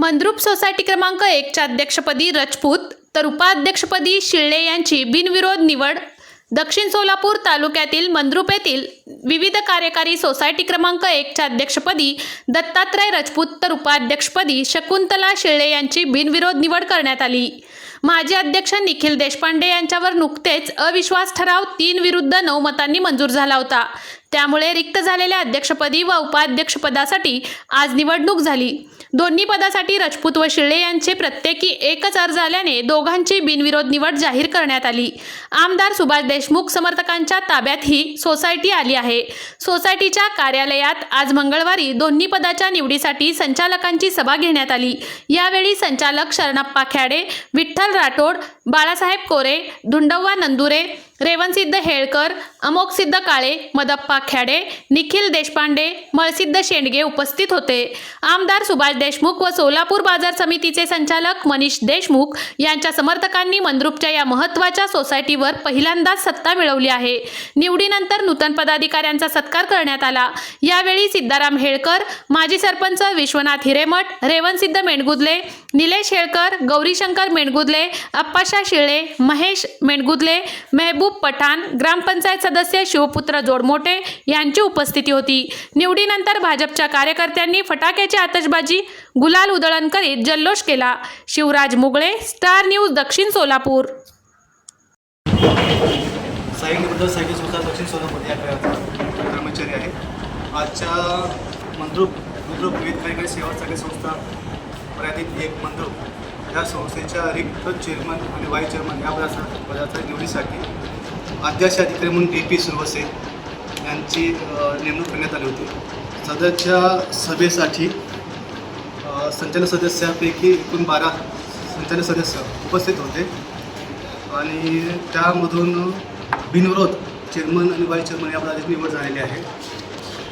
Mandrup society क्रमांक एकच्या अध्यक्षपदी रजपूत तर उपाध्यक्षपदी शिळ्ळे यांची बिनविरोध निवड. दक्षिण सोलापूर तालुक्यातील मंद्रुप येथील विविध कार्यकारी सोसायटी क्रमांक एकच्या अध्यक्षपदी दत्तात्रय रजपूत तर उपाध्यक्षपदी शकुंतला शिळ्ळे यांची बिनविरोध निवड करण्यात आली. माजी अध्यक्ष निखिल देशपांडे यांच्यावर नुकतेच अविश्वास ठराव तीन विरुद्ध नऊ मतांनी मंजूर झाला होता. त्यामुळे रिक्त झालेल्या अध्यक्षपदी व उपाध्यक्षपदासाठी आज निवडणूक झाली. दोन्ही पदासाठी राजपूत व शिळे यांचे प्रत्येकी एकच अर्ज आल्याने दोघांची बिनविरोध निवड जाहीर करण्यात आली. आमदार सुभाष देशमुख समर्थकांच्या ताब्यात ही सोसायटी आली आहे. सोसायटीच्या कार्यालयात आज मंगळवारी दोन्ही पदाच्या निवडीसाठी संचालकांची सभा घेण्यात आली. यावेळी संचालक शरणप्पा ख्याडे विठ्ठल राठोड बाळासाहेब कोरे धुंडव्वा नंदुरे रेवणसिद्ध हेळकर अमोकसिद्ध काळे मदप्पा ख्याडे निखिल देशपांडे मळसिद्ध शेंडगे उपस्थित होते. आमदार सुभाष देशमुख व सोलापूर बाजार समितीचे संचालक मनीष देशमुख यांच्या समर्थकांनी मंद्रुपच्या या महत्त्वाच्या सोसायटीवर पहिल्यांदाच सत्ता मिळवली आहे. निवडीनंतर नूतन पदाधिकाऱ्यांचा सत्कार करण्यात आला. यावेळी सिद्धाराम हेळकर माजी सरपंच विश्वनाथ हिरेमठ रेवणसिद्ध मेणगुदले निलेश हेळकर गौरीशंकर मेणगुदले अप्पाशा शिळे महेश मेणगुदले मेहबूब पठाण. ग्रामपंचायत सदस्य शिवपुत्र जोडमोटे यांची उपस्थिती होती. निवडीनंतर भाजपच्या कार्यकर्त्यांनी फटाक्याची आतषबाजी गुलाल उधळण करीत जल्लोष केला. शिवराज मुगळे स्टार न्यूज दक्षिण सोलापूर. दक्षिण सोलापूर या कर्मचारी आहे. आजच्या मंद्रुप मंद्रुप विविध सेवा सगळ्या संस्था मर्यादित एक मंद्रुप. या संस्थेच्या रिक्त चेअरमन आणि वाईस चेअरमन या पदाचा पदाच्या निवडीसाठी अध्यक्ष अधिकारी म्हणून डी पी सुरवसे यांची नेमणूक करण्यात आली होती. सदरच्या सभेसाठी संचालक सदस्यापैकी एकूण बारा संचालक सदस्य उपस्थित होते. आणि त्यामधून बिनविरोध चेअरमन आणि वाईस चेअरमन या पदाची निवड झालेली आहे.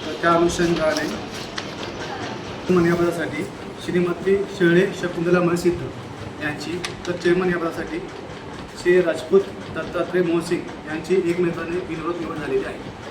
तर त्या अनुषंगाने चेअरमन या पदासाठी श्रीमती शेळे शकुंतला मनसिद्ध यांची तर चेअरमन या पदासाठी श्री राजपूत दत्तात्रय मोहसिंग यांची एकमेकाने बिनविरोध निवड झालेली आहे.